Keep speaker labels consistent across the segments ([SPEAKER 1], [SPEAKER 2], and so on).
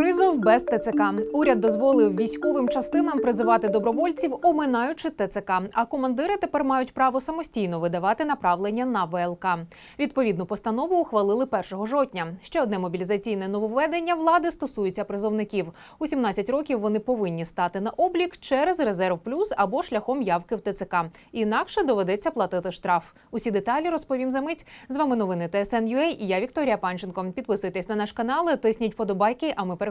[SPEAKER 1] Призов без ТЦК. Уряд дозволив військовим частинам призивати добровольців, оминаючи ТЦК. А командири тепер мають право самостійно видавати направлення на ВЛК. Відповідну постанову ухвалили 1 жовтня. Ще одне мобілізаційне нововведення влади стосується призовників. У 17 років вони повинні стати на облік через резерв плюс або шляхом явки в ТЦК. Інакше доведеться платити штраф. Усі деталі розповім за мить. З вами новини ТСН.UA і я Вікторія Панченко. Підписуйтесь на наш канал, тисніть подобайки. А ми переходимо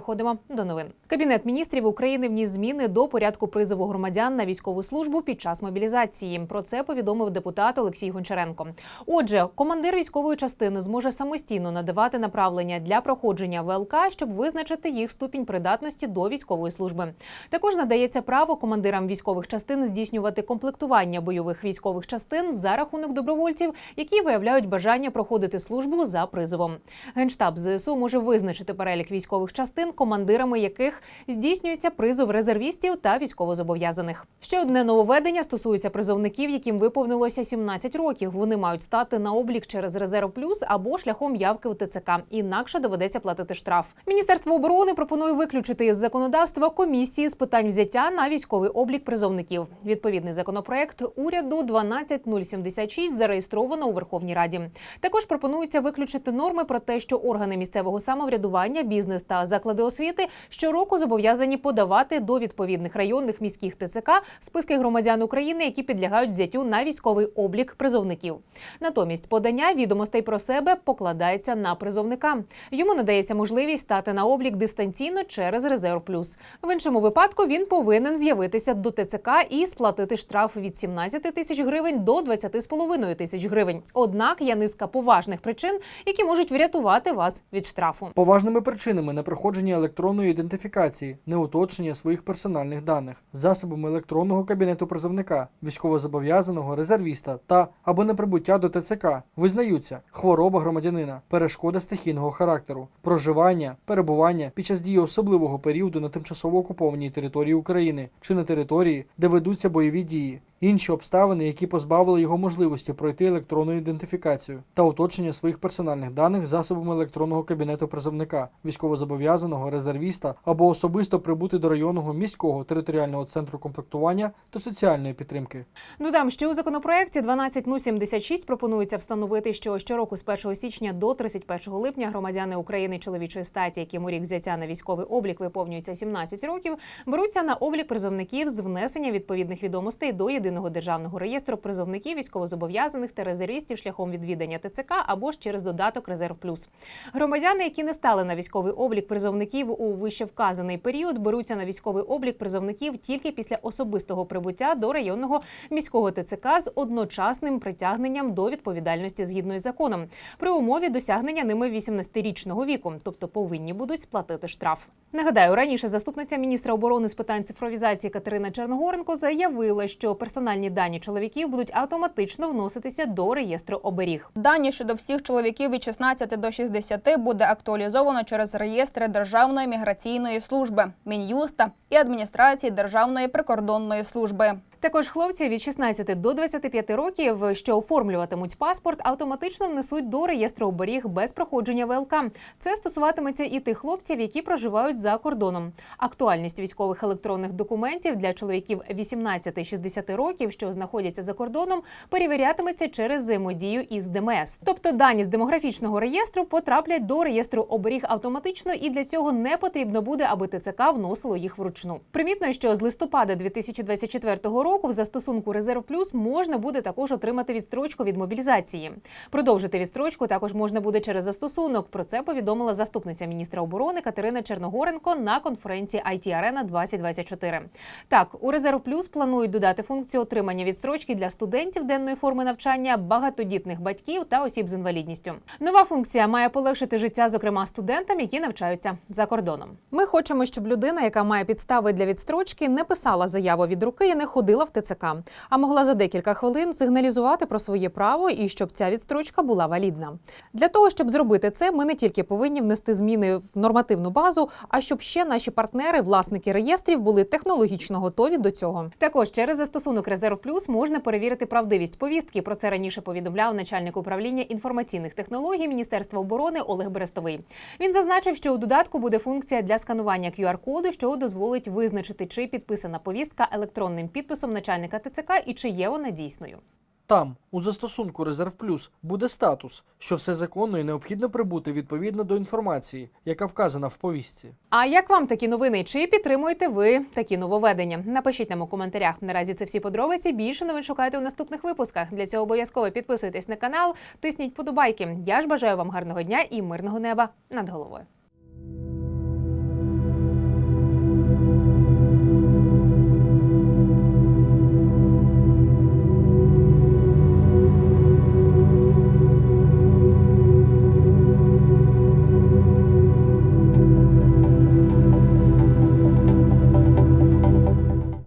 [SPEAKER 1] до новин. Кабінет міністрів України вніс зміни до порядку призову громадян на військову службу під час мобілізації. Про це повідомив депутат Олексій Гончаренко. Отже, командир військової частини зможе самостійно надавати направлення для проходження ВЛК, щоб визначити їх ступінь придатності до військової служби. Також надається право командирам військових частин здійснювати комплектування бойових військових частин за рахунок добровольців, які виявляють бажання проходити службу за призовом. Генштаб ЗСУ може визначити перелік військових частин, командирами яких здійснюється призов резервістів та військовозобов'язаних. Ще одне нововведення стосується призовників, яким виповнилося 17 років. Вони мають стати на облік через резерв плюс або шляхом явки в ТЦК. Інакше доведеться платити штраф. Міністерство оборони пропонує виключити із законодавства комісії з питань взяття на військовий облік призовників. Відповідний законопроект уряду 12076 зареєстровано у Верховній Раді. Також пропонується виключити норми про те, що органи місцевого самоврядування, бізнес та заклади освіти щороку зобов'язані подавати до відповідних районних міських ТЦК списки громадян України, які підлягають взяттю на військовий облік призовників. Натомість подання відомостей про себе покладається на призовника. Йому надається можливість стати на облік дистанційно через резерв плюс. В іншому випадку він повинен з'явитися до ТЦК і сплатити штраф від 17 тисяч гривень до 20,5 тисяч гривень. Однак є низка поважних причин, які можуть врятувати вас від штрафу.
[SPEAKER 2] Поважними причинами непроходження електронної ідентифікації, неуточнення своїх персональних даних, засобами електронного кабінету призовника, військовозобов'язаного, резервіста та або неприбуття до ТЦК визнаються хвороба громадянина, перешкода стихійного характеру, проживання, перебування під час дії особливого періоду на тимчасово окупованій території України чи на території, де ведуться бойові дії. Інші обставини, які позбавили його можливості пройти електронну ідентифікацію та уточнення своїх персональних даних засобами електронного кабінету призовника, військовозобов'язаного, резервіста або особисто прибути до районного міського територіального центру комплектування та соціальної підтримки.
[SPEAKER 1] Додам, що у законопроекті 12076 пропонується встановити, що щороку з 1 січня до 31 липня громадяни України чоловічої статі, яким у рік взяття на військовий облік виповнюється 17 років, беруться на облік призовників з внесення відповідних відомостей до єдиного державного реєстру призовників військовозобов'язаних та резервістів шляхом відвідання ТЦК або ж через додаток Резерв Плюс. Громадяни, які не стали на військовий облік призовників у вище вказаний період, беруться на військовий облік призовників тільки після особистого прибуття до районного міського ТЦК з одночасним притягненням до відповідальності згідно із законом при умові досягнення ними 18-річного віку, тобто повинні будуть сплатити штраф. Нагадаю, раніше заступниця міністра оборони з питань цифровізації Катерина Черногоренко заявила, що персональні дані чоловіків будуть автоматично вноситися до реєстру оберіг.
[SPEAKER 3] Дані щодо всіх чоловіків від 16 до 60 буде актуалізовано через реєстри Державної міграційної служби, Мін'юста і адміністрації Державної прикордонної служби.
[SPEAKER 1] Також хлопці від 16 до 25 років, що оформлюватимуть паспорт, автоматично внесуть до реєстру оберіг без проходження ВЛК. Це стосуватиметься і тих хлопців, які проживають за кордоном. Актуальність військових електронних документів для чоловіків 18-60 років, що знаходяться за кордоном, перевірятиметься через взаємодію із ДМС. Тобто дані з демографічного реєстру потраплять до реєстру оберіг автоматично, і для цього не потрібно буде, аби ТЦК вносило їх вручну. Примітно, що з листопада 2024 року в застосунку Резерв Плюс можна буде також отримати відстрочку від мобілізації. Продовжити відстрочку також можна буде через застосунок. Про це повідомила заступниця міністра оборони Катерина Черногоренко на конференції IT Arena 2024. Так, у Резерв Плюс планують додати функцію отримання відстрочки для студентів денної форми навчання, багатодітних батьків та осіб з інвалідністю. Нова функція має полегшити життя, зокрема студентам, які навчаються за кордоном. Ми хочемо, щоб людина, яка має підстави для відстрочки, не писала заяву від руки і не ходила ходила в ТЦК, а могла за декілька хвилин сигналізувати про своє право і щоб ця відстрочка була валідна. Для того щоб зробити це, ми не тільки повинні внести зміни в нормативну базу, а щоб ще наші партнери, власники реєстрів, були технологічно готові до цього. Також через застосунок Резерв Плюс можна перевірити правдивість повістки. Про це раніше повідомляв начальник управління інформаційних технологій Міністерства оборони Олег Берестовий. Він зазначив, що у додатку буде функція для сканування QR-коду, що дозволить визначити, чи підписана повістка електронним підписом начальника ТЦК і чи є вона дійсною.
[SPEAKER 2] Там, у застосунку Резерв Плюс, буде статус, що все законно і необхідно прибути відповідно до інформації, яка вказана в повістці.
[SPEAKER 1] А як вам такі новини? Чи підтримуєте ви такі нововведення? Напишіть нам у коментарях. Наразі це всі подробиці. Більше новин шукайте у наступних випусках. Для цього обов'язково підписуйтесь на канал, тисніть подобайки. Я ж бажаю вам гарного дня і мирного неба над головою.